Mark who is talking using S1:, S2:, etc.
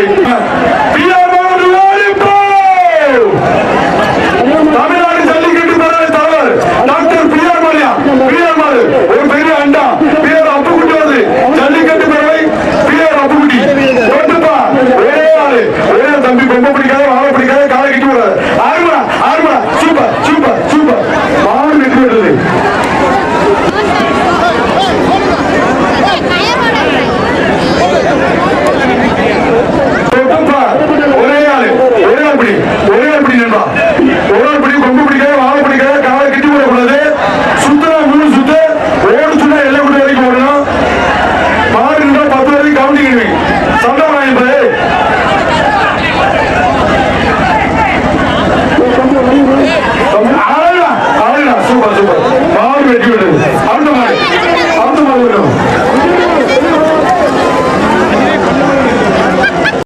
S1: தேவை தமிழ்நாடு ஜல்லிக்கட்டு பேரவை தலைவர் டாக்டர் பி ஆர் மாரியா பி ஆர் மாறு ஒரு பெரிய அண்டா பி ஆர் அப்புக்குட்டி வருது ஜல்லிக்கட்டு பேரவை பி ஆர் அப்புக்குட்டி ஒரே ஆளு ஒரே தம்பி ரொம்ப பிடிக்காத வழங்கிடுவேன் சொந்தம் என்பது